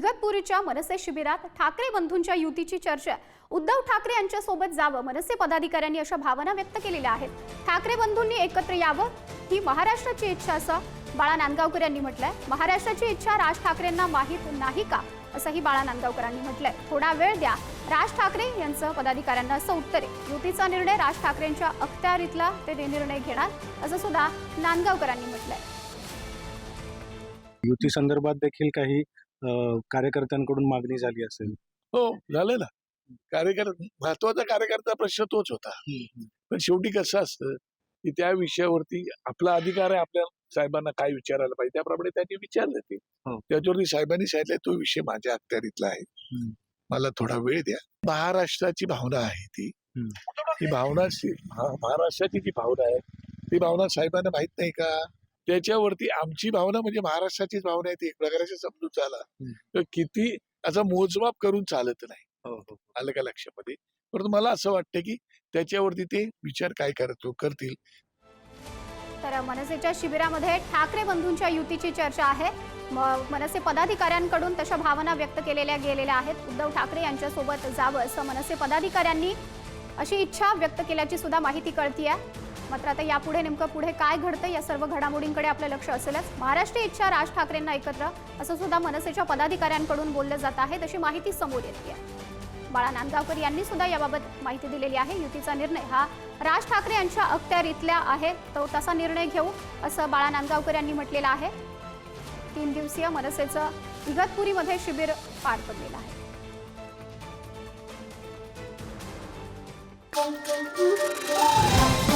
इगतपुरीच्या मनसे शिबिरात ठाकरे बंधूंच्या युतीची चर्चा. उद्धव ठाकरे यांच्यासोबत जावं मनसे पदाधिकाऱ्यांनी अशा भावना व्यक्त केलेल्या आहेत. ठाकरे बंधूंनी एकत्र यावं ही महाराष्ट्राची इच्छा असं बाळा नांदगावकर यांनी म्हटलंय. महाराष्ट्राची इच्छा राज ठाकरेंना माहीत नाही का? असंही बाळा नांदगावकरांनी म्हटलंय. थोडा वेळ द्या. राज ठाकरे यांचं पदाधिकाऱ्यांना असं उत्तर आहे. युतीचा निर्णय राज ठाकरेंच्या अखत्यारीतला ते निर्णय घेणार असं सुद्धा नांदगावकरांनी म्हटलंय. युती संदर्भात देखील काही कार्यकर्त्यांकडून मागणी झाली असेल. हो झालं ना. कार्यकर्ता महत्त्वाचा कार्यकर्ता प्रश्न तोच होता. पण शेवटी कसं असतं की त्या विषयावरती आपला अधिकार आहे आपल्या साहेबांना काय विचारायला पाहिजे त्याप्रमाणे त्यांनी विचारलं ते. हो. त्याच्यावरती साहेबांनी सांगितलं तो विषय माझ्या अखत्यारीतला आहे. मला थोडा वेळ द्या. महाराष्ट्राची भावना आहे ती. ही. भावना महाराष्ट्राची जी भावना आहे ती भावना साहेबांना माहीत नाही का? त्याच्यावरती आमची भावना म्हणजे महाराष्ट्राचीच भावना आहे ती एक प्रकारे समजून चाला. तर किती असा मोजमाप करून चालत नाही. आलं का लक्षामध्ये? परंतु मला असं वाटतं की त्याच्यावरती ते विचार काय करतो करतील? तर मनसेच्या शिबिरामध्ये ठाकरे बंधूंच्या युतीची चर्चा आहे. मनसे पदाधिकाऱ्यांकडून तशा भावना व्यक्त केलेल्या गेलेल्या आहेत. उद्धव ठाकरे यांच्यासोबत जावं असं मनसे पदाधिकाऱ्यांनी अशी इच्छा व्यक्त केल्याची सुद्धा माहिती कळतीये. मात्र आता यापुढे नेमकं पुढे काय घडतं या सर्व घडामोडींकडे आपलं लक्ष असेलच. महाराष्ट्र इच्छा राज ठाकरेंना एकत्र असं सुद्धा मनसेच्या पदाधिकाऱ्यांकडून बोललं जात आहे तशी माहिती समोर येते बाळा नांदगावकर यांनी सुद्धा याबाबत माहिती दिलेली आहे. युतीचा निर्णय हा राज ठाकरे यांच्या अखत्यारीतल्या आहे. तो तसा निर्णय घेऊ असं बाळा नांदगावकर यांनी म्हटलेलं आहे. तीन दिवसीय मनसेचं इगतपुरीमध्ये शिबिर पार पडलेलं आहे. Thank you.